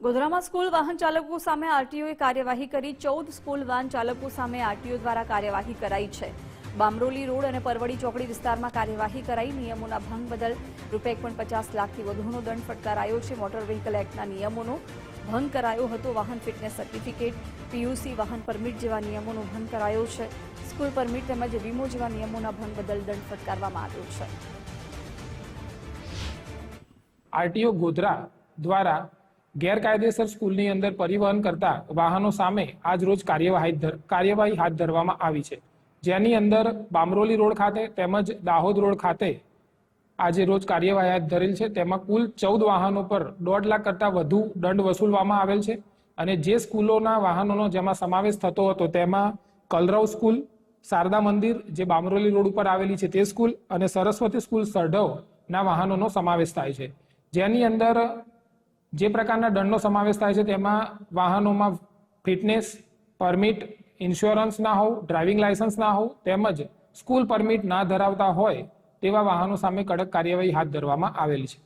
ગોધરામાં school વાહન ચાલકો સામે આરટીઓએ કાર્યવાહી કરી. ચૌદ સ્કૂલ વાહન ચાલકો સામે આરટીઓ દ્વારા કાર્યવાહી કરાઈ છે. બામરોલી રોડ અને પરવડી ચોકડી વિસ્તારમાં કાર્યવાહી કરાઈ. નિયમોના ભંગ બદલ રૂપિયા એક પચાસ લાખથી વધુનો દંડ ફટકારાયો છે. મોટર વ્હીકલ એક્ટના નિયમોનો ભંગ કરાયો હતો. વાહન ફિટનેસ સર્ટિફિકેટ, પીયુસી વાહન પરમિટ જેવા નિયમોનો ભંગ કરાયો છે. સ્કૂલ પરમિટ તેમજ વીમો જેવા નિયમોના ભંગ બદલ દંડ ફટકારવામાં આવ્યો છે. આરટીઓ ગોધરા દ્વારા ગેરકાયદેસર સ્કૂલની અંદર પરિવહન કરતા વાહનો સામે આજ રોજ કાર્યવાહી કાર્યવાહી હાથ ધરવામાં આવી છે. જેની અંદર બામરોલી રોડ ખાતે તેમજ દાહોદ રોડ ખાતે આજે રોજ કાર્યવાહી હાથ ધરેલ છે. તેમાં કુલ ચૌદ વાહનો પર દોઢ લાખ કરતાં વધુ દંડ વસૂલવામાં આવેલ છે. અને જે સ્કૂલોના વાહનોનો જેમાં સમાવેશ થતો હતો તેમાં કલરવ સ્કૂલ, શારદા મંદિર જે બામરોલી રોડ ઉપર આવેલી છે તે સ્કૂલ અને સરસ્વતી સ્કૂલ સરઢવના વાહનોનો સમાવેશ થાય છે. જેની અંદર જે પ્રકારના દંડનો સમાવેશ થાય છે તેમાં વાહનોમાં ફિટનેસ પરમિટ, ઇન્સ્યોરન્સ ના હોવું ડ્રાઇવિંગ લાયસન્સ ના હોવું તેમજ સ્કૂલ પરમિટ ના ધરાવતા હોય તેવા વાહનો સામે કડક કાર્યવાહી હાથ ધરવામાં આવેલી છે.